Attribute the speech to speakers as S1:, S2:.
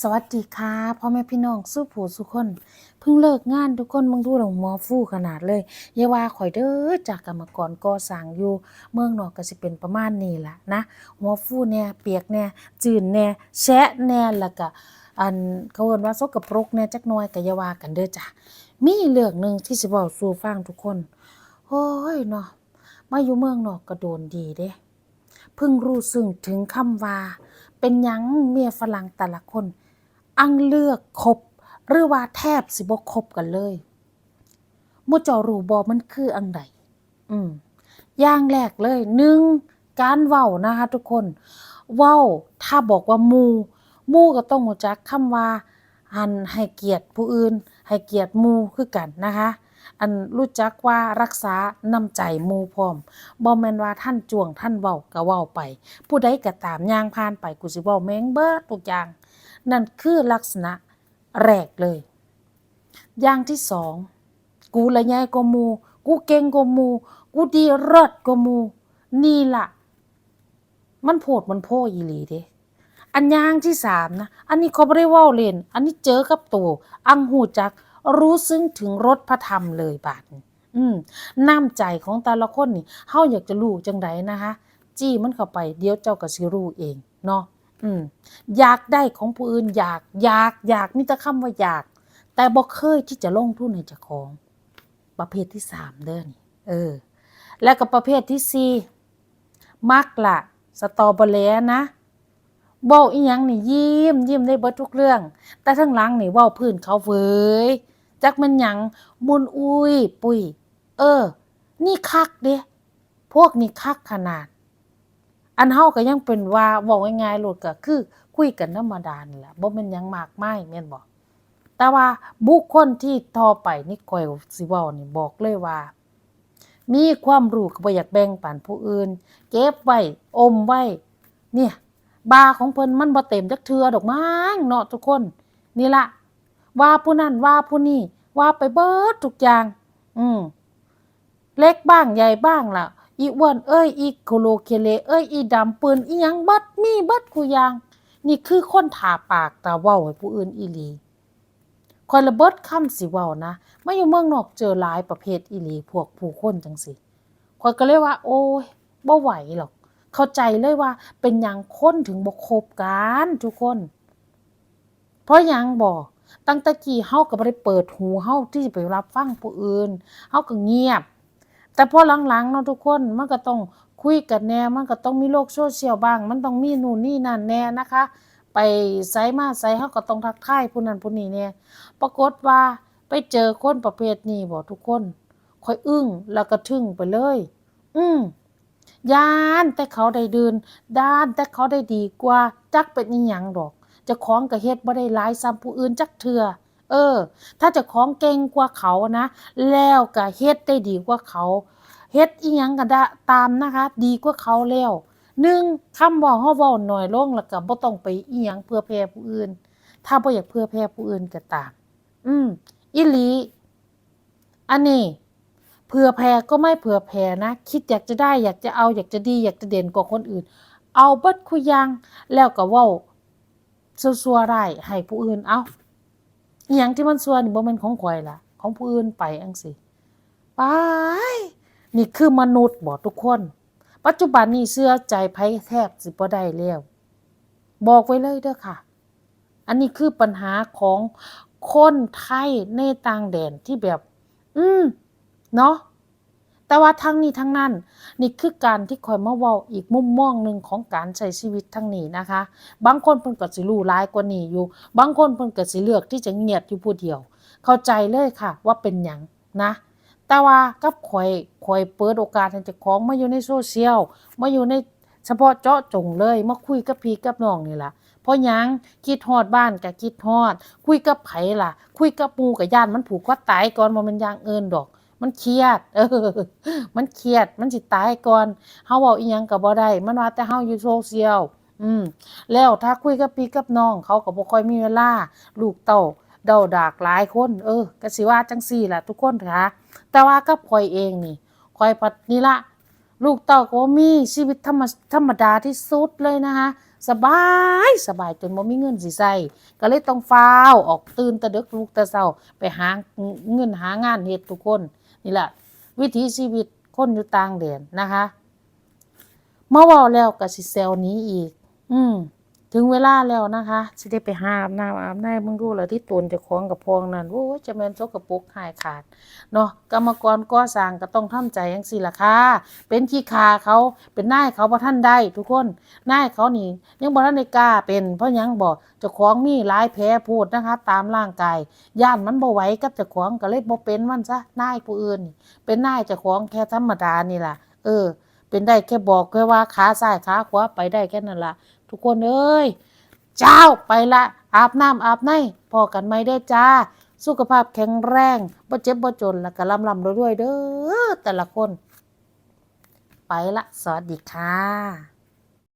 S1: สวัสดีค่ะพ่อแม่พี่น้องสู้ผู้สุคนเพิ่งเลิกงานทุกคนมึงดูหลงมอฟู่ขนาดเลยอย่าว่าข่อยเด้อจากกรรมกรก่อสร้างอยู่ เมืองนอกก็สิเป็นประมาณนี้ล่ะนะหัวฟู่เนี่ยเปียกเนี่ยจืนเนี่ยแชะเนี่ยแล้วก็อันเขาเอิ้นว่าสกปรกเนี่ยจักน่อยก็อย่าว่ากันเด้อจ้ะมีเรื่องหนึ่งที่สิเว้าสู่ฟังทุกคนโอ้ยเนาะมาอยู่เมืองนอกก็โดนดีเด้เพิ่งรู้ซึ้งถึงคำว่า เป็นยังเมียฝรั่งแต่ละคน อังเลือกคบหรือว่าแทบสิบ่คบกันเลยมู่เจอรูบอมันคืออังใดอืมอย่างแรกเลยหนึ่งการเว้านะคะ ทุกคนเว้าถ้าบอกว่ามูมูก็ต้องรู้จักคำว่าอันให้เกียรติผู้อื่น ให้เกียรติมูคือกันนะคะ อันรู้จักว่ารักษาน้ำใจหมู่พร้อมบ่แม่นว่าท่านจวงท่านเว้าก็เว้าไป ผู้ใดก็ตามย่างผ่านไปกูสิเว้าแม่งเบิดทุกอย่าง นั่นคือลักษณะแรกเลย อย่างที่สองกูละใหญ่กว่าหมูกูเก่งกว่าหมูกูดีเลิศกว่าหมูนี่ล่ะ มันโพดมันโพอีหลีเด้อันย่างที่สามนะ อันนี้เขาไม่ได้เว่าเล่น อันนี้เจอกับตัว อังหูจัก รู้ซึ้งถึงรสพระธรรมเลยบาดนี้อืมน้ำใจของแต่ละคนนี่เฮาอยากจะรู้จังไดนะคะ จี้มันเข้าไปเดี๋ยวเจ้าก็สิรู้เองเนาะอืมอยากได้ของผู้อื่นอยากอยากอยากมีแต่คำว่าอยาก แต่บ่เคยที่จะลงทุนให้เจ้าของ ประเภทที่สามเด้อนี่เออ แล้วก็ประเภทที่สี่มักละสตอเบอร์เลนะเว้าอีหยังนี่ยิ้มยิ้มได้เบิดทุกเรื่อง แต่ทั้งหลังนี่เว้าพื้นเขาเว้ย จักมันหยังมุนอุ้ย ปุ้ยเออ นี่คักเด้พวกนี้คักขนาด อันเฮาก็ยังเป็นว่าเว้าง่ายๆโลดก็คือ คุยกันธรรมดานี่แหละบ่แม่นหยังมากมายแม่นบ่แต่ว่าบุคคลที่ต่อไปนี่ข่อยสิเว้านี่บอกเลยว่า มีความรู้ก็บ่อยากแบ่งปันผู้อื่น เก็บไว้อมไว้ เนี่ย บาของเพิ่นมันบ่เต็มจักเทือดอกมั้งเนาะทุกคน นี่ละว่าผู้นั้นว่าผู้นี้ ว่าไปเบิดทุกอย่าง อืม เล็กบ้างใหญ่บ้างล่ะ อีอ้วนเอ้ย อีโคโลเคเลเอ้ย อีดำปืนอียังเบัดมีเบัดคูย่างนี่คือคนถาปากตาเว้าให้ผู้อื่นอีหลีคอยระเบิดคำสิเว้านะไมาอยู่เมืองนอกเจอหลายประเภทอีหลีพวกผู้คนจังสิคอยก็เลยว่า โอ้ยบ่ไหวหรอก เข้าใจเลยว่าเป็นหยังคนถึงบ่คบกันทุกคน เพราะยังบ่ ตั้งแต่กี้เฮาก็บ่ได้เปิดหูเฮาที่จะไปรับฟังผู้อื่นเฮาก็เงียบ แต่พอหลังๆเนาะทุกคนมันก็ต้องคุยกันแน่มันก็ต้องมีโลกโซเชียลบ้าง มันต้องมีนู่นนี่นั่นแน่นะคะ ไปไสมาไสเฮาก็ต้องทักทายผู้นั้นผู้นี้แน่ปรากฏว่าไปเจอคนประเภทนี้บ่ทุกคนค่อยอึ้งแล้วก็ทึ่งไปเลย อืมยานแต่เขาได้เดินด้านแต่เขาได้ดีกว่า จักเป็นอีหยังดอก จะของก็เฮ็ดบ่ได้หลายซ้ำผู้อื่นจักเทื่อเออ ถ้าจะของเก่งกว่าเขานะ แล้วก็เฮ็ดได้ดีกว่าเขาเฮ็ดอีหยังก็ได้ตามนะคะ ดีกว่าเขาแล้วหนึ่งคำว้าเฮาเว้าน้อยลงแล้วก็บ่ต้องไปอีหยังเพื่อแผ่ผู้อื่น ถ้าบ่อยากเพื่อแผ่ผู้อื่นก็ตาม อืมอีหลีอันนี้เผื่อแผ่ก็ไม่เผื่อแผ่นะ คิดอยากจะได้อยากจะเอาอยากจะดี อยากจะเด่นกว่าคนอื่น เอาเบิดคุยยังแล้วก็เว้า ซัวๆได้ให้ผู้อื่นเอาอย่างที่มันซัวนี่บ่แม่นของข่อยล่ะ ของผู้อื่นไปจังซี่ไปนี่คือมนุษย์บ่ทุกคน ปัจจุบันนี้เชื่อใจไผแทบสิบ่ได้แล้วบอกไว้เลยเด้อค่ะ อันนี้คือปัญหาของคนไทยในต่างแดนที่แบบ อืม เนาะ แต่ว่าทั้งนี้ทั้งนั้นนี่คือการที่คอยมาเว้าอีกมุมมองหนึ่งของการใช้ชีวิตทั้งนี้นะคะ บางคนเพิ่นก็สิรู้ร้ายกว่านี้อยู่ บางคนเพิ่นก็สิเลือกที่จะเงียบอยู่ผู้เดียว เข้าใจเลยค่ะว่าเป็นหยังนะแต่ว่ากับข่อยข่อยเปิดโอกาสให้เจ้าของมาอยู่ในโซเชียลมาอยู่ในเฉพาะเจาะจงเลยมาคุยกับพี่กับน้องนี่ล่ะเพราะยังคิดฮอดบ้านก็คิดฮอด คุยกับไผล่ะ คุยกับหมู่กับญาติมันผูกคอตายก่อนบ่แม่นอย่างอื่นดอก มันเครียด เออ มันเครียด มันสิตายก่อนเฮาเว้าอีหยังก็บ่ได้ มันว่าแต่เฮาอยู่โซเชียลอืม แล้วถ้าคุยกับพี่กับน้องเขาก็บ่ค่อยมีเวลา ลูกเต้าเดาดากหลายคน เออก็สิว่าจังซี่ล่ะ ทุกคนค่ะ แต่ว่ากับข่อยเองนี่ข่อยปัดนี่ละลูกเต้าก็มีชีวิตธรรมธรรมดาที่สุดเลยนะคะสบายสบายจนบ่มีเงินสิใช้ก็เลยต้องฟ้าวออกตื่นแต่ดึกลุกแต่เช้าไปหาเงินหางานเฮ็ดทุกคน นี่แหละวิถีชีวิตคนอยู่ต่างแดนนะคะ เมื่อว่าแล้วก็สิแซลนี้อีก อืม ถึงเวลาแล้วนะคะสิได้ไปหาอาบน้ำอาบในมึงดูแล้วที่ตนจะคล้าของกับพองนั่นโอ้จะแม่นสกปรกหายขาดเนาะกรรมกรก่อสร้างก็ต้องทำใจจังซี่ล่ะค่ะเป็นขี้คาเขาเป็นนายเขาบ่ทันได้ทุกคนนายเขานี่ยังบ่ทันได้กล้าเป็นเพราะยังบ่เจ้าของมีหลายแผลพูดนะคะ ตามร่างกายย่านมันบ่ไหวกับเจ้าของก็เลยบ่เป็นมันซะนายผู้อื่น เป็นนายเจ้าของแค่ธรรมดานี่ล่ะ เออ เป็นได้แค่บอกแค่ว่าขาซ้ายขาขวาไปได้แค่นั้นล่ะ ทุกคนเอ้ยเจ้าไปละ อาบน้ำอาบในพอกันไหมได้จ้า สุขภาพแข็งแรงบ่เจ็บบ่จนแล้วก็ลำลำรวยเด้อแต่ละคน ไปละ สวัสดีค่ะ